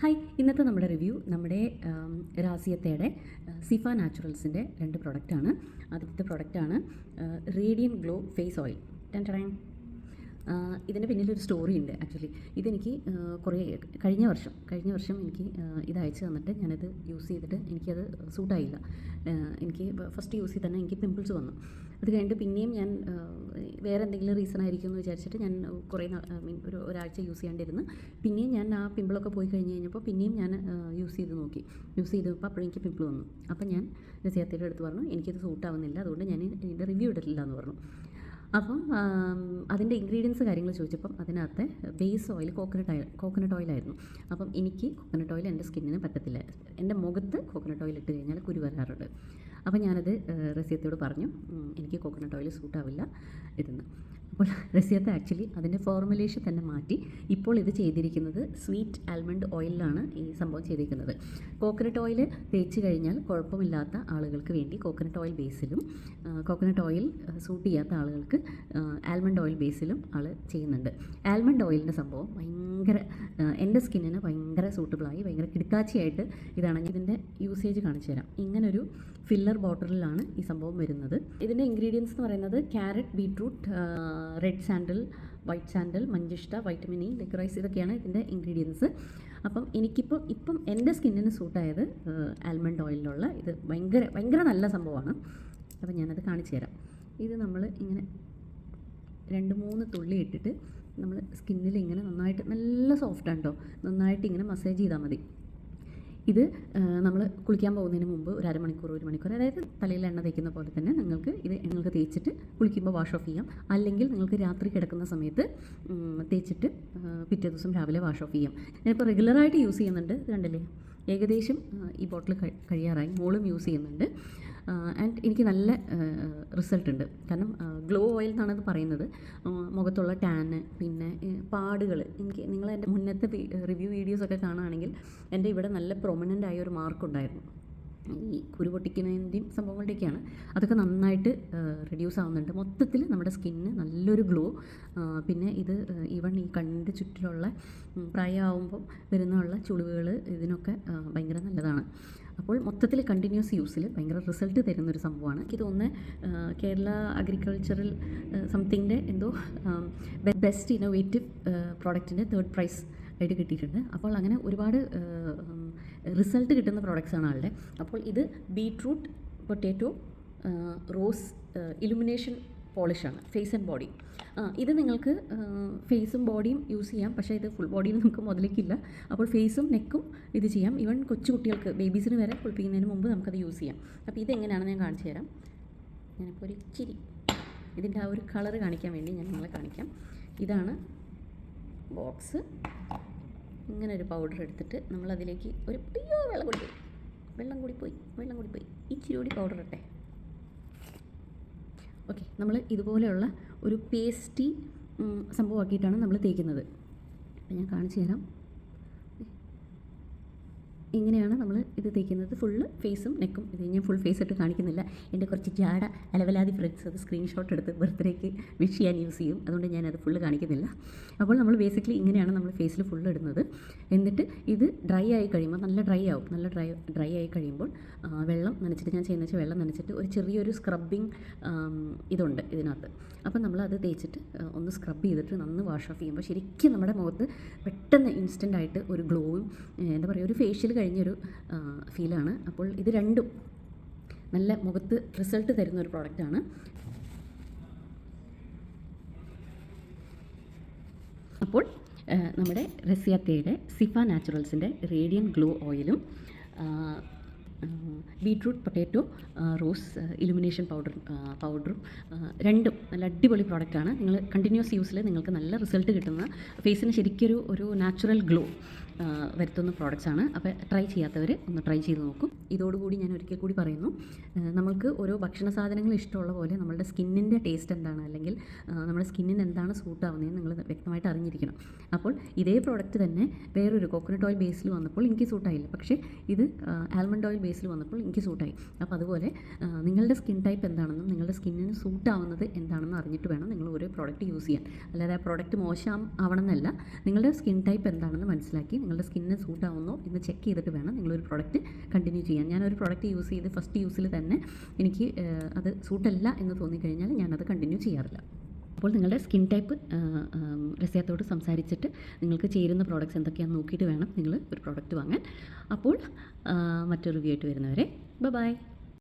Hi ഇന്നത്തെ നമ്മുടെ review നമ്മുടെ രാസിയത്തേടെ സിഫ നാച്ചുറൽസിന്റെ രണ്ട് പ്രൊഡക്റ്റാണ് ആദ്യത്തെ പ്രൊഡക്റ്റാണ് radiant glow face oil. Ten. ഇതിന്റെ പിന്നിലൊരു സ്റ്റോറി ഉണ്ട് ആക്ച്വലി ഇതെനിക്ക് കുറേ കഴിഞ്ഞ വർഷം കഴിഞ്ഞ വർഷം എനിക്ക് ഇത് അയച്ചു തന്നിട്ട് ഞാനത് യൂസ് ചെയ്തിട്ട് എനിക്കത് സൂട്ടായില്ല എനിക്ക് ഫസ്റ്റ് യൂസ് ചെയ്ത് തന്നെ എനിക്ക് പിമ്പിൾസ് വന്നു. അത് കഴിഞ്ഞിട്ട് പിന്നെയും ഞാൻ വേറെ എന്തെങ്കിലും റീസൺ ആയിരിക്കും എന്ന് വിചാരിച്ചിട്ട് ഞാൻ കുറേ മീൻ ഒരു ഒരാഴ്ച യൂസ് ചെയ്യാണ്ടിരുന്നു. പിന്നെയും ഞാൻ ആ പിമ്പിളൊക്കെ പോയി കഴിഞ്ഞ് കഴിഞ്ഞപ്പോൾ പിന്നെയും ഞാൻ യൂസ് ചെയ്ത് നോക്കി. യൂസ് ചെയ്തപ്പോൾ അപ്പോഴും എനിക്ക് പിമ്പിൾ വന്നു. അപ്പോൾ ഞാൻ രസിയാത്തയുടെ അടുത്ത് പറഞ്ഞു എനിക്കിത് സൂട്ടാവുന്നില്ല അതുകൊണ്ട് ഞാൻ ഇതിന്റെ റിവ്യൂ ഇടില്ല എന്ന് പറഞ്ഞു. അപ്പം അതിന്റെ ഇൻഗ്രീഡിയൻസ് കാര്യങ്ങൾ ചോദിച്ചപ്പം അതിനകത്ത് base oil coconut oil coconut ഓയിലായിരുന്നു അപ്പം എനിക്ക് കോക്കനട്ട് ഓയിൽ എന്റെ സ്കിന്നിന് പറ്റത്തില്ല. എന്റെ മുഖത്ത് കോക്കനട്ട് ഓയിൽ ഇട്ട് കഴിഞ്ഞാൽ കുരു വരാറുണ്ട്. അപ്പം ഞാനത് റസിയത്തോട് പറഞ്ഞു എനിക്ക് കോക്കനട്ട് ഓയിൽ സൂട്ടാവില്ല ഇതെന്ന് അപ്പോൾ റസിയത്ത് ആക്ച്വലി അതിന്റെ ഫോർമുലേഷൻ തന്നെ മാറ്റി ഇപ്പോൾ ഇത് ചെയ്തിരിക്കുന്നത് സ്വീറ്റ് ആൽമണ്ട് ഓയിലാണ് ഈ സംഭവം ചെയ്തിരിക്കുന്നത്. കോക്കനട്ട് ഓയിൽ തേച്ച് കഴിഞ്ഞാൽ കുഴപ്പമില്ലാത്ത ആളുകൾക്ക് വേണ്ടി കോക്കനട്ട് ഓയിൽ ബേസിലും കോക്കനട്ട് ഓയിൽ സൂട്ട് ചെയ്യാത്ത ആളുകൾക്ക് ആൽമണ്ട് ഓയിൽ ബേസിലും ആൾ ചെയ്യുന്നുണ്ട്. ആൽമണ്ട് ഓയിലിന്റെ സംഭവം ഭയങ്കര എന്റെ സ്കിന്നിന് ഭയങ്കര സൂട്ടബിളായി ഭയങ്കര കിടക്കാച്ചിയായിട്ട് ഇതാണെങ്കിൽ ഇതിന്റെ യൂസേജ് കാണിച്ചു തരാം. ഇങ്ങനൊരു ഫില്ലർ ബോട്ടിലാണ് ഈ സംഭവം വരുന്നത്. ഇതിന്റെ ഇൻഗ്രീഡിയൻസ് എന്ന് പറയുന്നത് carrot beetroot red sandal white sandal മഞ്ചിഷ്ട vitamin E liquorice ഇതൊക്കെയാണ് ഇതിന്റെ ഇൻഗ്രീഡിയൻസ് അപ്പം എനിക്കിപ്പം ഇപ്പം എന്റെ സ്കിന്നിന് സൂട്ടായത് ആൽമണ്ട് ഓയിലിലുള്ള ഇത് ഭയങ്കര ഭയങ്കര നല്ല സംഭവമാണ്. അപ്പം ഞാനത് കാണിച്ചു തരാം. ഇത് നമ്മൾ ഇങ്ങനെ രണ്ട് മൂന്ന് തുള്ളി ഇട്ടിട്ട് നമ്മൾ സ്കിന്നിൽ ഇങ്ങനെ നന്നായിട്ട് നല്ല സോഫ്റ്റാണ് കേട്ടോ നന്നായിട്ട് ഇങ്ങനെ മസാജ് ചെയ്താൽ മതി. ഇത് നമ്മൾ കുളിക്കാൻ പോകുന്നതിന് മുമ്പ് ഒരു അരമണിക്കൂർ ഒരു മണിക്കൂർ അതായത് തലയിൽ എണ്ണ തേക്കുന്ന പോലെ തന്നെ നിങ്ങൾക്ക് ഇത് നിങ്ങൾക്ക് തേച്ചിട്ട് കുളിക്കുമ്പോൾ വാഷ് ഓഫ് ചെയ്യാം. അല്ലെങ്കിൽ നിങ്ങൾക്ക് രാത്രി കിടക്കുന്ന സമയത്ത് തേച്ചിട്ട് പിറ്റേ ദിവസം രാവിലെ വാഷ് ഓഫ് ചെയ്യാം. ഞാനിപ്പോൾ റെഗുലറായിട്ട് യൂസ് ചെയ്യുന്നുണ്ട് കണ്ടില്ലേ? ഏകദേശം ഈ ബോട്ടിൽ കഴിയാറായി. മോളും യൂസ് ചെയ്യുന്നുണ്ട്. ആൻഡ് എനിക്ക് നല്ല റിസൾട്ട് ഉണ്ട്. കാരണം ഗ്ലോ ഓയിൽ എന്നാണ് അത് പറയുന്നത്. മുഖത്തുള്ള ടാന് പിന്നെ പാടുകൾ എനിക്ക് നിങ്ങൾ എന്റെ മുന്നത്തെ റിവ്യൂ വീഡിയോസൊക്കെ കാണുകയാണെങ്കിൽ എന്റെ ഇവിടെ നല്ല പ്രൊമനന്റ് ആയ ഒരു മാർക്ക് ഉണ്ടായിരുന്നു. ഈ കുരു പൊട്ടിക്കുന്നതിന്റെയും സംഭവങ്ങളുടെയൊക്കെയാണ്. അതൊക്കെ നന്നായിട്ട് റെഡ്യൂസ് ആവുന്നുണ്ട്. മൊത്തത്തിൽ നമ്മുടെ സ്കിന്നിന് നല്ലൊരു ഗ്ലോ പിന്നെ ഇത് ഈവൺ ഈ കണ്ണിന്റെ ചുറ്റിലുള്ള പ്രായമാവുമ്പം വരുന്നുള്ള ചുളിവുകൾ ഇതിനൊക്കെ ഭയങ്കര നല്ലതാണ്. അപ്പോൾ മൊത്തത്തിൽ കണ്ടിന്യൂസ് യൂസിൽ ഭയങ്കര റിസൾട്ട് തരുന്നൊരു സംഭവമാണ്. എനിക്ക് തോന്നുന്നത് കേരള അഗ്രികൾച്ചറൽ സംതിങ്ങിന്റെ എന്തോ ബെസ്റ്റ് ഇന്നോവേറ്റീവ് പ്രോഡക്റ്റിന്റെ തേർഡ് പ്രൈസ് ആയിട്ട് കിട്ടിയിട്ടുണ്ട്. അപ്പോൾ അങ്ങനെ ഒരുപാട് റിസൾട്ട് കിട്ടുന്ന പ്രോഡക്റ്റ്സാണ് ആളുടെ. അപ്പോൾ ഇത് ബീട്രൂട്ട് പൊട്ടാറ്റോ റോസ് ഇലുമിനേഷൻ പോളിഷാണ് ഫേസ് ആൻഡ് ബോഡി. ഇത് നിങ്ങൾക്ക് ഫേസും ബോഡിയും യൂസ് ചെയ്യാം. പക്ഷേ ഇത് ഫുൾ ബോഡിയിൽ നമുക്ക് മുതലേക്കില്ല. അപ്പോൾ ഫേസും നെക്കും ഇത് ചെയ്യാം. ഈവൻ കൊച്ചു കുട്ടികൾക്ക് ബേബീസിന് വരെ കുളിപ്പിക്കുന്നതിന് മുമ്പ് നമുക്കത് യൂസ് ചെയ്യാം. അപ്പോൾ ഇതെങ്ങനെയാണെന്ന് ഞാൻ കാണിച്ചു തരാം. ഞാനിപ്പോൾ ഒരു ഇച്ചിരി ഇതിന്റെ ആ ഒരു കളർ കാണിക്കാൻ വേണ്ടി ഞാൻ നിങ്ങളെ കാണിക്കാം. ഇതാണ് ബോക്സ്. ഇങ്ങനെ ഒരു പൗഡർ എടുത്തിട്ട് നമ്മളതിലേക്ക് ഒരു അയ്യോ വെള്ളം കൂടി പോയി വെള്ളം കൂടി പോയി വെള്ളം കൂടി പോയി ഇച്ചിരി കൂടി പൗഡർ ഇട്ടെ ഓക്കെ നമ്മൾ ഇതുപോലെയുള്ള ഒരു പേസ്റ്റി സംഭവമാക്കിയിട്ടാണ് നമ്മൾ തേക്കുന്നത്. അപ്പം ഞാൻ കാണിച്ചു തരാം. ഇങ്ങനെയാണ് നമ്മൾ ഇത് തേക്കുന്നത്. ഫുള്ള് ഫേസും നെക്കും ഇത് ഞാൻ ഫുൾ ഫേസ് ഇട്ട് കാണിക്കുന്നില്ല. എന്റെ കുറച്ച് ജാട അലവലാതി ഫ്രണ്ട്സ് അത് സ്ക്രീൻഷോട്ട് എടുത്ത് ബർത്ത്ഡേക്ക് വിഷ് ചെയ്യാൻ യൂസ് ചെയ്യും. അതുകൊണ്ട് ഞാനത് ഫുള്ള് കാണിക്കുന്നില്ല. അപ്പോൾ നമ്മൾ ബേസിക്കലി ഇങ്ങനെയാണ് നമ്മൾ ഫേസിൽ ഫുള്ള് ഇടുന്നത്. എന്നിട്ട് ഇത് ഡ്രൈ ആയി കഴിയുമ്പോൾ നല്ല ഡ്രൈ ആവും. നല്ല ഡ്രൈ ഡ്രൈ ആയി കഴിയുമ്പോൾ വെള്ളം നനച്ചിട്ട് ഞാൻ ചെയ്യുന്ന വെച്ചാൽ വെള്ളം നനച്ചിട്ട് ഒരു ചെറിയൊരു സ്ക്രബിങ് ഇതുണ്ട് ഇതിനകത്ത്. അപ്പോൾ നമ്മൾ അത് തേച്ചിട്ട് ഒന്ന് സ്ക്രബ് ചെയ്തിട്ട് നന്ന് വാഷ് ഓഫ് ചെയ്യുമ്പോൾ ശരിക്കും നമ്മുടെ മുഖത്ത് പെട്ടെന്ന് ഇൻസ്റ്റന്റ് ആയിട്ട് ഒരു ഗ്ലോവും എന്താ പറയുക ഒരു ഫേഷ്യൽ കഴിഞ്ഞൊരു ഫീലാണ്. അപ്പോൾ ഇത് രണ്ടും നല്ല മുഖത്ത് റിസൾട്ട് തരുന്ന ഒരു പ്രോഡക്റ്റാണ്. അപ്പോൾ നമ്മുടെ റസിയാത്തയുടെ സിഫ നാച്ചുറൽസിന്റെ റേഡിയൻ ഗ്ലോ ഓയിലും beetroot potato rose illumination powder പൗഡറും രണ്ടും നല്ല അടിപൊളി പ്രോഡക്റ്റാണ്. നിങ്ങൾ കണ്ടിന്യൂസ് യൂസിൽ നിങ്ങൾക്ക് നല്ല റിസൾട്ട് കിട്ടുന്ന ഫേസിന് ശരിക്കൊരു ഒരു നാച്ചുറൽ ഗ്ലോ. വരുത്തുന്ന പ്രോഡക്റ്റ്സ് ആണ്. അപ്പോൾ ട്രൈ ചെയ്യാത്തവർ ഒന്ന് ട്രൈ ചെയ്ത് നോക്കും. ഇതോടുകൂടി ഞാൻ ഒരിക്കൽ കൂടി പറയുന്നു. നമുക്ക് ഓരോ ഭക്ഷണ സാധനങ്ങൾ ഇഷ്ടമുള്ള പോലെ നമ്മുടെ സ്കിന്നിന്റെ ടേസ്റ്റ് എന്താണ്? അല്ലെങ്കിൽ നമ്മുടെ സ്കിന്നിന് എന്താണ് സൂട്ട് ആവുന്നതെന്ന് നിങ്ങൾ വ്യക്തമായിട്ട് അറിഞ്ഞിരിക്കണം. അപ്പോൾ ഇതേ പ്രോഡക്റ്റ് തന്നെ വേറൊരു കോക്കനട്ട് ഓയിൽ ബേസിൽ വന്നപ്പോൾ എനിക്ക് സൂട്ടായില്ല പക്ഷേ ഇത് ആൽമണ്ട് ഓയിൽ ബേസിൽ വന്നപ്പോൾ എനിക്ക് സൂട്ടായി അപ്പോൾ അതുപോലെ നിങ്ങളുടെ സ്കിൻ ടൈപ്പ് എന്താണെന്നും നിങ്ങളുടെ സ്കിന്നിന് സൂട്ട് ആവുന്നത് എന്താണെന്ന് അറിഞ്ഞിട്ട് വേണം നിങ്ങൾ ഓരോ പ്രോഡക്റ്റ് യൂസ് ചെയ്യാൻ. അല്ലാതെ ആ പ്രോഡക്റ്റ് മോശം ആവണമെന്നല്ല നിങ്ങളുടെ സ്കിൻ ടൈപ്പ് എന്താണെന്ന് മനസ്സിലാക്കി നിങ്ങളുടെ സ്കിന്നിന് സൂട്ട് ആവുന്നോ എന്ന് ചെക്ക് ചെയ്തിട്ട് വേണം നിങ്ങളൊരു പ്രോഡക്റ്റ് കണ്ടിന്യൂ ചെയ്യാൻ. ഞാനൊരു പ്രോഡക്റ്റ് യൂസ് ചെയ്ത് ഫസ്റ്റ് യൂസിൽ തന്നെ എനിക്ക് അത് സൂട്ടല്ല എന്ന് തോന്നിക്കഴിഞ്ഞാൽ ഞാനത് കണ്ടിന്യൂ ചെയ്യാറില്ല. അപ്പോൾ നിങ്ങളുടെ സ്കിൻ ടൈപ്പ് രസ്യത്തോട് സംസാരിച്ചിട്ട് നിങ്ങൾക്ക് ചേരുന്ന പ്രോഡക്റ്റ്സ് എന്തൊക്കെയാണെന്ന് നോക്കിയിട്ട് വേണം നിങ്ങൾ ഒരു പ്രോഡക്റ്റ് വാങ്ങാൻ. അപ്പോൾ മറ്റൊരു റിവ്യൂ ആയിട്ട് വരുന്നവരെ ബൈ